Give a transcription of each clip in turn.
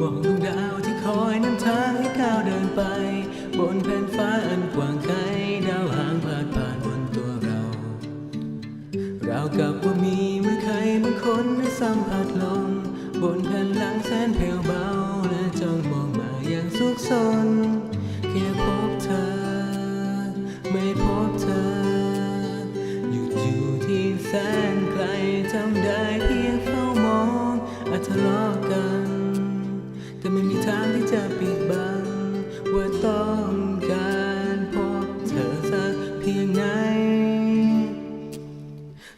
มองดวงดาวที่คอยนำทางให้ก้าวเดินไป บนแผ่นฟ้าอันกว้างไกลดาวหางพาดผ่านบนตัวเรา เรากับว่ามีมือใครบางคนได้สัมผัสลมบนแผ่นหลังแสนแผ่วเบาและจ้องมองมาอย่างสุขสนแค่พบเธอ ไม่พบเธอ หยุดอยู่ที่แสน ไม่มีทางที่จะปิดบัง ว่าต้องการพบเธอสักเพียงไหน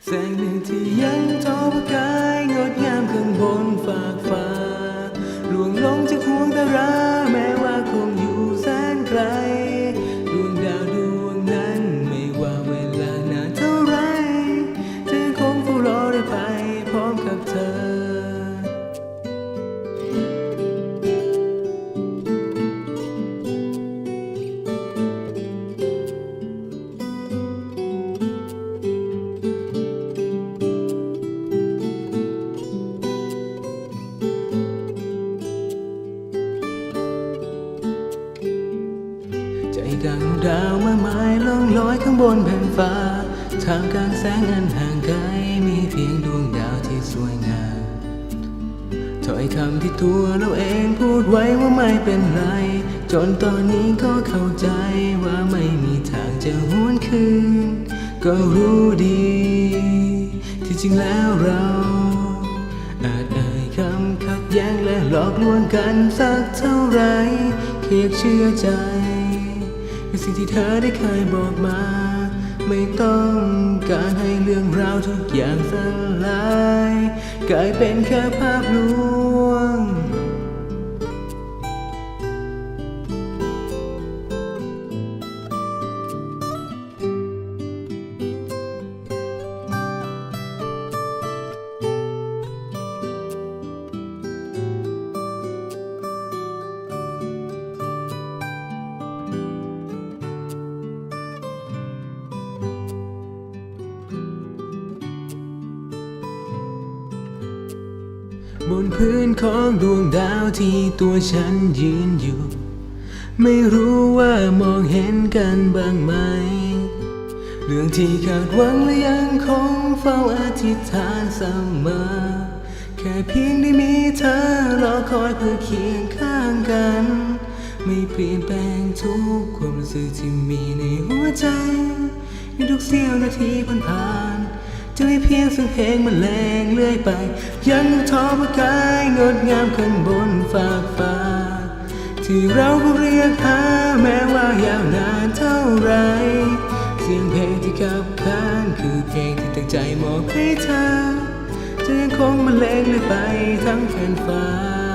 แสงหนึ่งที่ยัง ใจดังดาวมาไม้ล่องลอยข้างบนแผ่นฟ้าทามกลางแสงอันห่างไกลมีเพียงดวงดาวที่สวยงามถ้อยคำที่ตัวเราเองพูดไว้ว่าไม่เป็นไร จนตอนนี้ก็เข้าใจว่าไม่มีทางจะหวนคืน ก็รู้ดี ที่จริงแล้วเรา อาจเอ่ยคำขัดแย้งและหลอกลวงกันสักเท่าไหรเคียกเชื่อใจ ในสิ่งที่เธอได้เคยบอกมา ไม่ต้องการให้เรื่องราวทุกอย่างสลาย กลายเป็นแค่ภาพลวง บนพื้นของดวงดาวที่ตัวฉันยืนอยู่ ไม่รู้ว่ามองเห็นกันบ้างไหม เรื่องที่คาดหวังและยังคงเฝ้าอธิษฐานเสมอ แค่เพียงได้มีเธอรอคอยเพื่อเคียงข้างกัน ไม่เปลี่ยนแปลงทุกความรู้สึกที่มีในหัวใจ ในทุกเสี้ยวนาทีผ่านผ่าน จะไม่เพียงเสียงเพลงมันแรงเรื่อยไป ยังทอประกายงดงามข้นบนฝากฟ้า ที่เราก็เรียกหาแม้ว่ายาวนานเท่าไร เสียงเพลงที่ขับขานคือเพลงที่ตั้งใจมอบให้เธอจะยังคงบรรเลงเลยไปทั้งแผ่นฟ้า